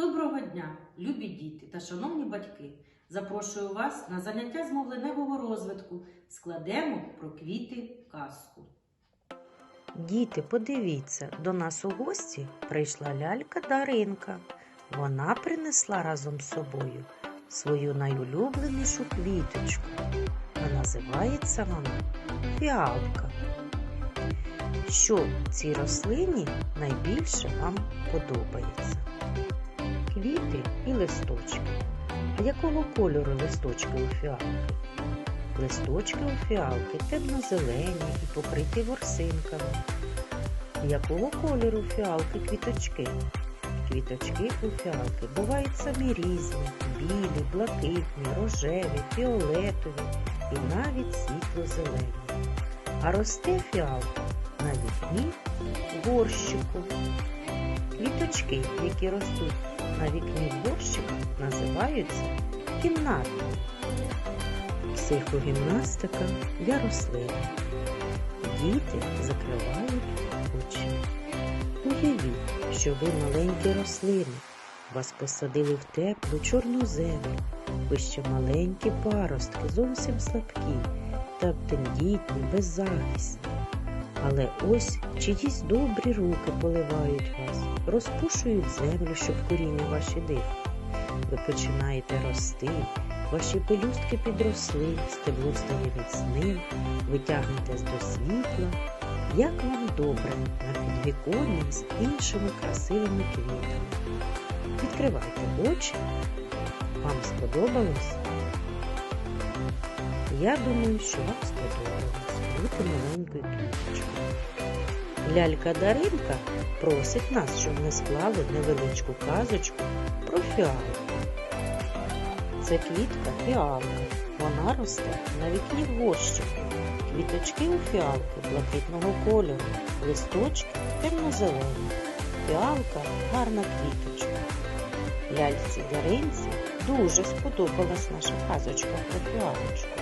Доброго дня, любі діти та шановні батьки! Запрошую вас на заняття з мовленевого розвитку. Складемо про квіти казку. Діти, подивіться, до нас у гості прийшла лялька Даринка. Вона принесла разом з собою свою найулюбленішу квіточку. А називається вона фіалка. Що цій рослині найбільше вам подобається? Квіти і листочки. А якого кольору листочки у фіалки? Листочки у фіалки темно-зелені і покриті ворсинками. Якого кольору фіалки квіточки? Квіточки у фіалки бувають самі різні: білі, блакитні, рожеві, фіолетові і навіть світло-зелені. А росте фіалка на вікні горщику. Квіточки, які ростуть на вікні в називаються кімнатами. Психогімнастика для рослин. Діти закривають очі. Уявіть, що ви маленькі рослини. Вас посадили в теплу чорну землю. Ви ще маленькі паростки, зовсім слабкі та тендітні, беззахисні. Але ось чиїсь добрі руки поливають вас, розпушують землю, щоб коріння ваші дихали. Ви починаєте рости, ваші пелюстки підросли, стебло стає міцним, ви тягнетесь до світла. Як вам добре на підвіконні з іншими красивими квітами. Відкривайте очі. Вам сподобалось? Я думаю, що вам сподобалось бути маленькою квіточкою. Лялька Даринка просить нас, щоб ми склали невеличку казочку про фіалку. Це квітка фіалка. Вона росте на вікні в. Квіточки у фіалки блакитного кольору, листочки темно-зелені. Фіалка гарна квіточка. Ляльці Даринці дуже сподобалась наша казочка про фіалочку.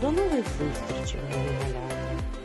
До нових зустрічей, мої малята!